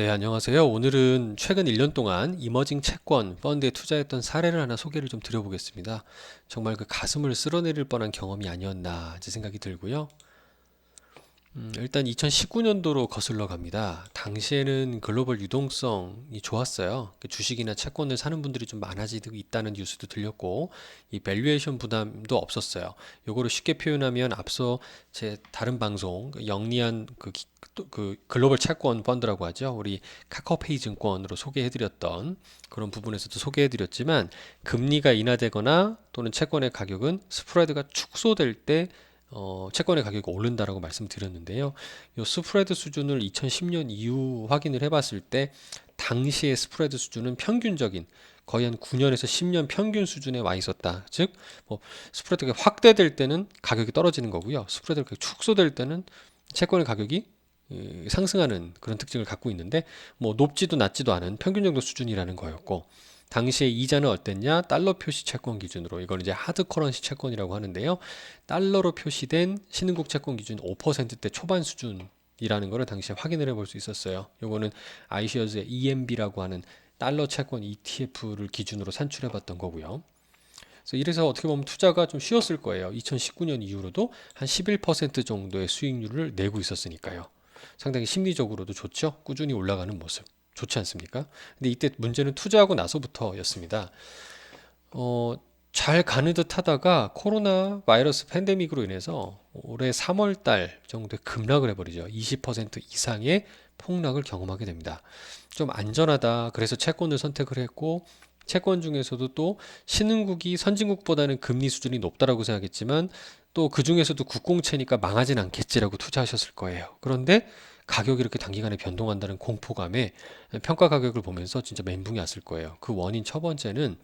네, 안녕하세요. 오늘은 최근 1년 동안 이머징 채권 펀드에 투자했던 사례를 하나 소개를 좀 드려보겠습니다. 정말 그 가슴을 쓸어내릴 뻔한 경험이 아니었나 제 생각이 들고요. 음, 일단 2019년도로 거슬러 갑니다. 당시에는 글로벌 유동성이 좋았어요. 그 주식이나 채권을 사는 분들이 좀 많아지고 있다는 뉴스도 들렸고, 이 밸류에이션 부담도 없었어요. 요거를 쉽게 표현하면 앞서 제 다른 방송, 그 영리한 그, 그 글로벌 채권 펀드라고 하죠. 우리 카카오페이 증권으로 소개해드렸던 그런 부분에서도 소개해드렸지만, 금리가 인하되거나 또는 채권의 가격은 스프레드가 축소될 때 어, 채권의 가격이 오른다라고 말씀드렸는데요. 이 스프레드 수준을 2010년 이후 확인을 해봤을 때 당시의 스프레드 수준은 평균적인 거의 한 9년에서 10년 평균 수준에 와 있었다. 즉, 뭐 스프레드가 확대될 때는 가격이 떨어지는 거고요. 스프레드가 축소될 때는 채권의 가격이 예, 상승하는 그런 특징을 갖고 있는데 뭐 높지도 낮지도 않은 평균 정도 수준이라는 거였고 당시에 이자는 어땠냐? 달러 표시 채권 기준으로 이걸 이제 하드 커런시 채권이라고 하는데요. 달러로 표시된 신흥국 채권 기준 5%대 초반 수준 이라는 것을 당시에 확인을 해볼 수 있었어요. 요거는 아이시어즈의 EMB라고 하는 달러 채권 ETF를 기준으로 산출해 봤던 거고요. 그래서 이래서 어떻게 보면 투자가 좀 쉬웠을 거예요. 2019년 이후로도 한 11% 정도의 수익률을 내고 있었으니까요. 상당히 심리적으로도 좋죠. 꾸준히 올라가는 모습. 좋지 않습니까? 근데 이때 문제는 투자하고 나서부터였습니다. 어, 잘 가는 듯 하다가 코로나 바이러스 팬데믹으로 인해서 올해 3월 달 정도에 급락을 해버리죠. 20% 이상의 폭락을 경험하게 됩니다. 좀 안전하다. 그래서 채권을 선택을 했고, 채권 중에서도 또 신흥국이 선진국보다는 금리 수준이 높다라고 생각했지만 또 그 중에서도 국공채니까 망하진 않겠지라고 투자하셨을 거예요. 그런데 가격이 이렇게 단기간에 변동한다는 공포감에 평가 가격을 보면서 진짜 멘붕이 왔을 거예요. 그 원인 첫 번째는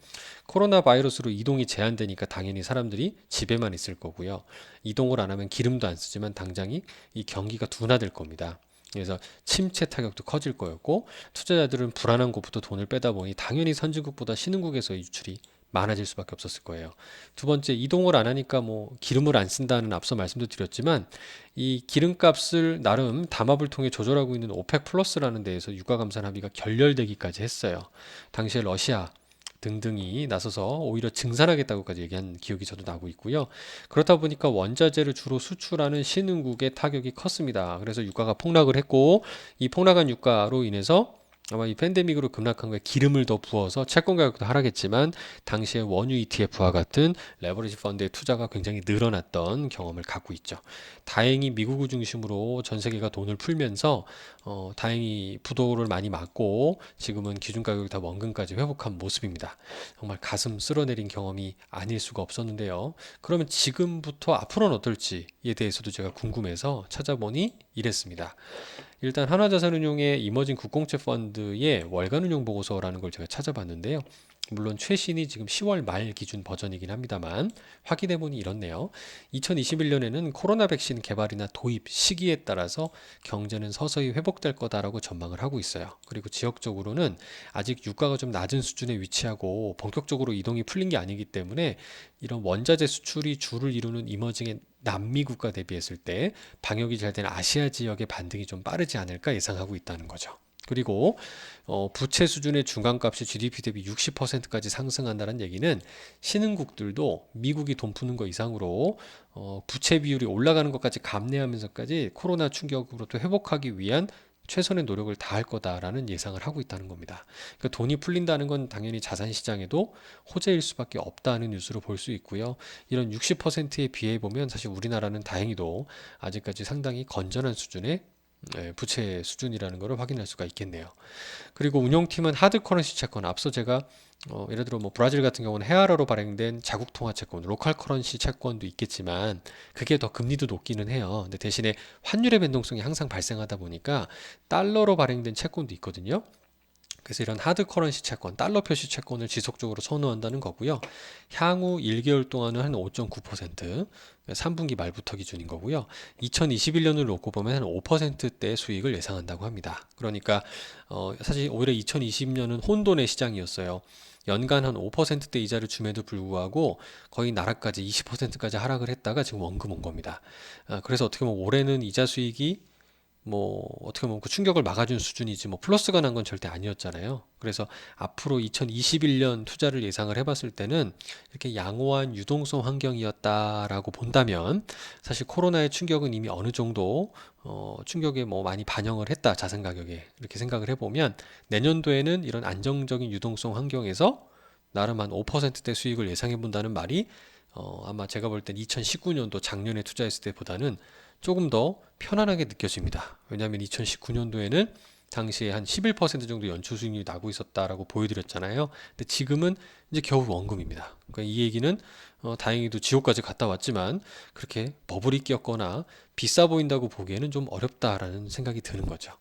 코로나 바이러스로 이동이 제한되니까 당연히 사람들이 집에만 있을 거고요. 이동을 안 하면 기름도 안 쓰지만 당장이 이 경기가 둔화될 겁니다. 그래서 침체 타격도 커질 거였고 투자자들은 불안한 곳부터 돈을 빼다 보니 당연히 선진국보다 신흥국에서 유출이 많아질 수밖에 없었을 거예요. 두 번째, 이동을 안 하니까 뭐 기름을 안 쓴다는 앞서 말씀도 드렸지만 이 기름값을 나름 담합을 통해 조절하고 있는 오펙 플러스라는 데에서 유가 감산 합의가 결렬되기까지 했어요. 당시에 러시아 등등이 나서서 오히려 증산하겠다고까지 얘기한 기억이 저도 나고 있고요. 그렇다 보니까 원자재를 주로 수출하는 신흥국의 타격이 컸습니다. 그래서 유가가 폭락을 했고 이 폭락한 유가로 인해서 아마 이 팬데믹으로 급락한 거에 기름을 더 부어서 채권 가격도 하락했지만 당시에 원유 ETF와 같은 레버리지 펀드의 투자가 굉장히 늘어났던 경험을 갖고 있죠. 다행히 미국을 중심으로 전 세계가 돈을 풀면서 어, 다행히 부도를 많이 맞고 지금은 기준 가격이 다 원금까지 회복한 모습입니다. 정말 가슴 쓸어내린 경험이 아닐 수가 없었는데요. 그러면 지금부터 앞으로는 어떨지에 대해서도 제가 궁금해서 찾아보니 이랬습니다. 일단 한화자산운용의 이머징 국공채 펀드 의 월간 운용 보고서라는 걸 제가 찾아봤는데요. 물론 최신이 지금 10월 말 기준 버전이긴 합니다만 확인해 보니 이렇네요. 2021년에는 코로나 백신 개발이나 도입 시기에 따라서 경제는 서서히 회복될 거다라고 전망을 하고 있어요. 그리고 지역적으로는 아직 유가가 좀 낮은 수준에 위치하고 본격적으로 이동이 풀린 게 아니기 때문에 이런 원자재 수출이 주를 이루는 이머징의 남미 국가 대비했을 때 방역이 잘 된 아시아 지역의 반등이 좀 빠르지 않을까 예상하고 있다는 거죠. 그리고 어, 부채 수준의 중간값이 GDP 대비 60%까지 상승한다는 얘기는 신흥국들도 미국이 돈 푸는 거 이상으로 어, 부채 비율이 올라가는 것까지 감내하면서까지 코로나 충격으로부터 회복하기 위한 최선의 노력을 다할 거다라는 예상을 하고 있다는 겁니다. 그러니까 돈이 풀린다는 건 당연히 자산 시장에도 호재일 수밖에 없다는 뉴스로 볼 수 있고요. 이런 60%에 비해 보면 사실 우리나라는 다행히도 아직까지 상당히 건전한 수준의 예, 부채 수준이라는 것을 확인할 수가 있겠네요. 그리고 운용팀은 하드 커런시 채권 앞서 제가 어, 예를 들어 뭐 브라질 같은 경우는 헤아라로 발행된 자국 통화 채권, 로컬 커런시 채권도 있겠지만 그게 더 금리도 높기는 해요. 근데 대신에 환율의 변동성이 항상 발생하다 보니까 달러로 발행된 채권도 있거든요. 그래서 이런 하드 커런시 채권, 달러 표시 채권을 지속적으로 선호한다는 거고요. 향후 1개월 동안은 한 5.9%, 3분기 말부터 기준인 거고요. 2021년을 놓고 보면 한 5%대 수익을 예상한다고 합니다. 그러니까 어, 사실 오히려 2020년은 혼돈의 시장이었어요. 연간 한 5%대 이자를 줌에도 불구하고 거의 나라까지 20%까지 하락을 했다가 지금 원금 온 겁니다. 아, 그래서 어떻게 보면 올해는 이자 수익이 뭐 어떻게 보면 그 충격을 막아준 수준이지 뭐 플러스가 난 건 절대 아니었잖아요. 그래서 앞으로 2021년 투자를 예상을 해봤을 때는 이렇게 양호한 유동성 환경이었다라고 본다면 사실 코로나의 충격은 이미 어느 정도 어, 충격에 뭐 많이 반영을 했다 자산 가격에 이렇게 생각을 해보면 내년도에는 이런 안정적인 유동성 환경에서 나름 한 5%대 수익을 예상해 본다는 말이 어, 아마 제가 볼 땐 2019년도 작년에 투자했을 때보다는 조금 더 편안하게 느껴집니다. 왜냐하면 2019년도에는 당시에 한 11% 정도 연초 수익률이 나고 있었다라고 보여드렸잖아요. 근데 지금은 이제 겨우 원금입니다. 그러니까 이 얘기는 어, 다행히도 지옥까지 갔다 왔지만 그렇게 버블이 꼈거나 비싸 보인다고 보기에는 좀 어렵다라는 생각이 드는 거죠.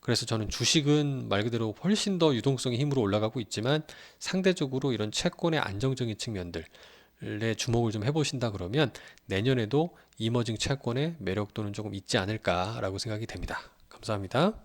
그래서 저는 주식은 말 그대로 훨씬 더 유동성의 힘으로 올라가고 있지만 상대적으로 이런 채권의 안정적인 측면들 에 주목을 좀 해보신다 그러면 내년에도 이머징 채권의 매력도는 조금 있지 않을까라고 생각이 됩니다. 감사합니다.